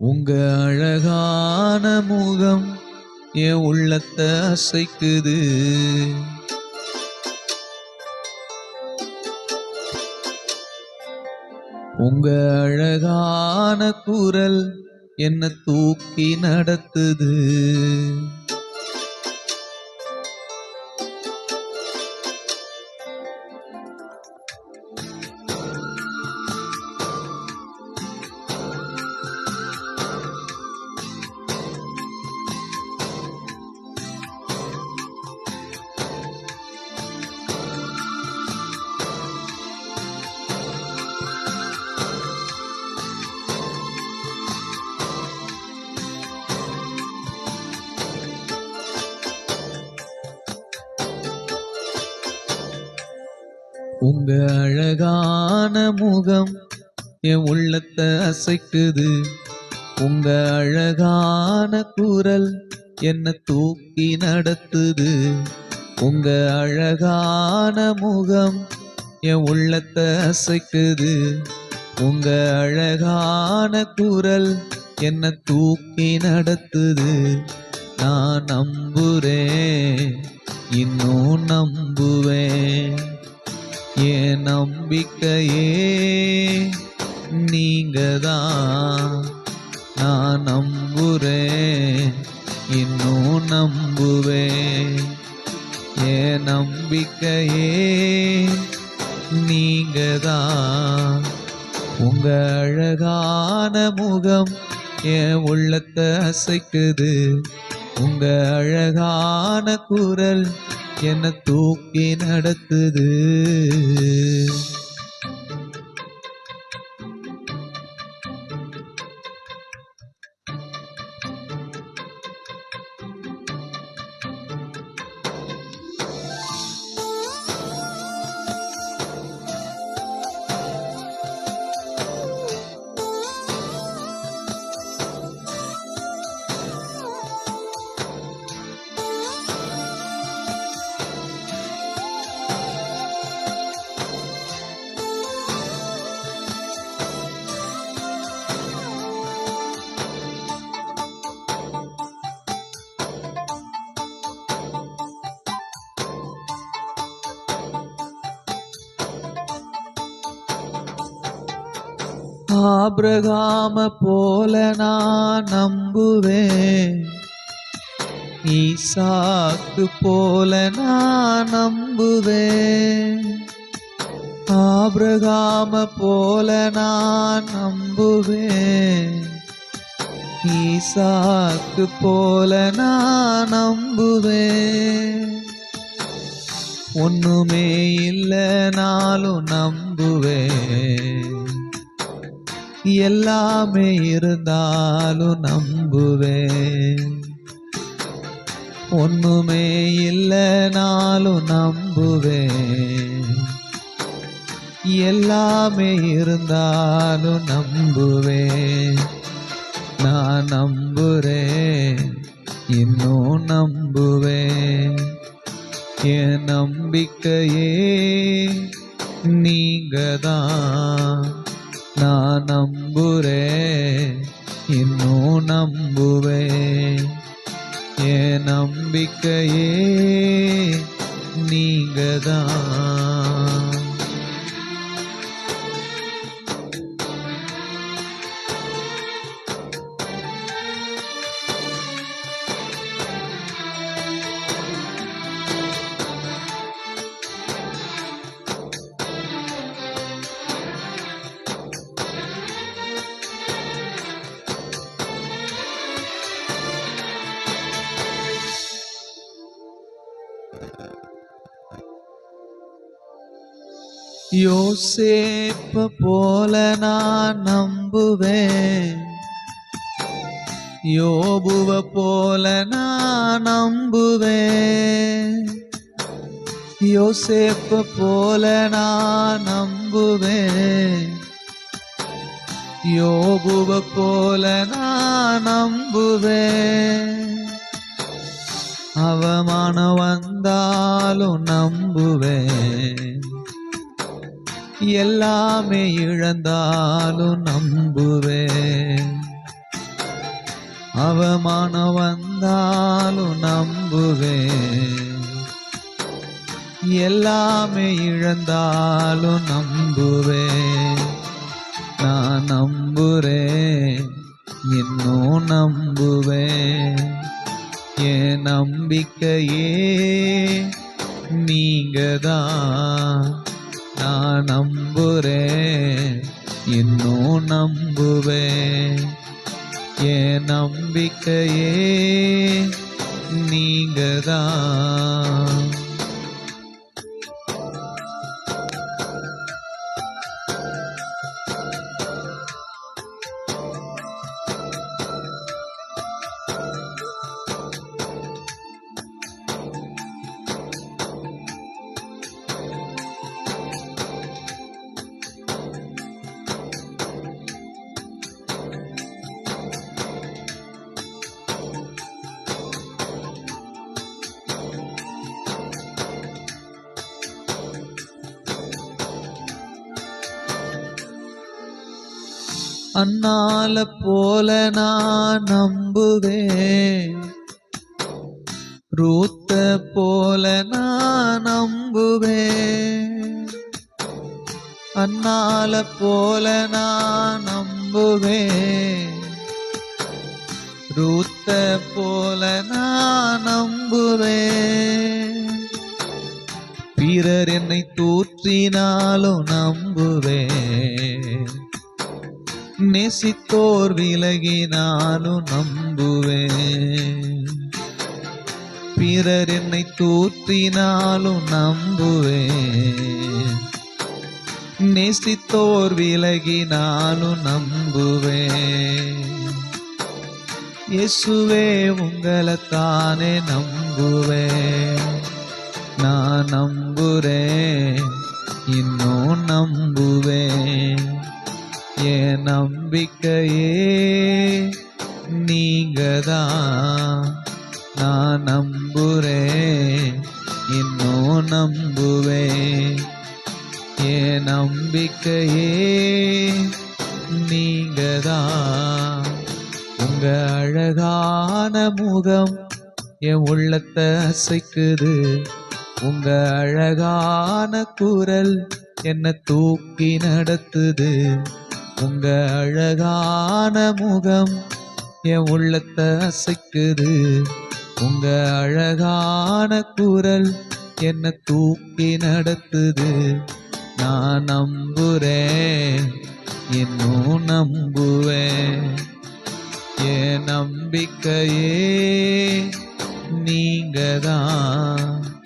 உங்க அழகான முகம் என் உள்ளத்தை அசைக்குது. உங்க அழகான குரல் என்ன தூக்கி நடத்துது. உங்க அழகான முகம் என் உள்ளத்தை அசைக்குது. உங்க அழகான குரல் என்ன தூக்கி நடத்துது. உங்க அழகான முகம் என் உள்ளத்தை அசைக்குது. உங்க அழகான குரல் என்ன தூக்கி நடத்துது. நான் நம்புறேன் இன்னும் நம்புவேன். என் நம்பிக்கையே நீங்கதான். நான் நம்புறேன் இன்னும் நம்புவேன். என் நம்பிக்கையே நீங்கதான். உங்க அழகான முகம் என் உள்ளத்தை அசைக்குது. உங்க அழகான குரல் என்ன தூக்கி நடத்துது. ஆபிரகாம போல நான் நம்புவேன். ஈசாக்கு போல நான் நம்புவேன். ஆபிரகாம போல நான் நம்புவேன். ஈசாக்கு போல நான் நம்புவேன். ஒண்ணுமே இல்லைனாலும் நம்புவேன். எல்லாமே இருந்தாலும் நம்புவேன். ஒண்ணுமே இல்லைனாலும் நம்புவேன். எல்லாமே இருந்தாலும் நம்புவேன். நான் நம்புறேன் இன்னும் நம்புவேன். என் நம்பிக்கையே நீங்க தான் நான் நம்புறேன் இன்னும் நம்புவேன். என் நம்பிக்கையே நீங்கதான். யோசேப்ப போல நான் நம்புவேன். யோபுவ போல நான் நம்புவேன். யோசேப்ப போல நான் நம்புவேன். யோபுவ போல நான் நம்புவேன். அவமானம் வந்தாலும் நம்புவேன். எல்லாமே இழந்தாலும் நம்புவேன். அவமானம் வந்தாலும் நம்புவேன். எல்லாமே இழந்தாலும் நம்புவேன். நான் நம்புறேன் இன்னும் நம்புவேன். என் நம்பிக்கையே நீங்கதான். நான் நம்புறேன். இன்னும் நம்புவேன். என் நம்பிக்கையே நீங்க தான் அண்ணால போல நான் நம்புவேன். ரூத்த போல நான் நம்புவேன். அண்ணால போல நான் நம்புவேன். ரூத்த போல நான் நம்புவேன். பிறர் என்னை தூற்றினாலும் நம்புவேன். நேசித்தோர் விலகினாலும் நம்புவேன். பிறர் என்னை தூற்றினாலும் நம்புவேன். நேசித்தோர் விலகினாலும் நம்புவேன். இயேசுவே உங்களைத்தானே நம்புவேன். நான் நம்புறேன் இன்னும் நம்புவேன். என் நம்பிக்கையே நீங்கதான். நான் நம்புறேன். இன்னும் நம்புவேன். என் நம்பிக்கையே நீங்கதான். உங்க அழகான முகம் என் உள்ளத்தை அசைக்குது. உங்க அழகான குரல் என்னை தூக்கி நடத்துது. உங்க அழகான முகம் என் உள்ளத்தை அசைக்குது. உங்க அழகான குரல் என்னை தூக்கி நடத்துது. நான் நம்புறேன் இன்னும் நம்புவேன். என் நம்பிக்கையே நீங்க தான்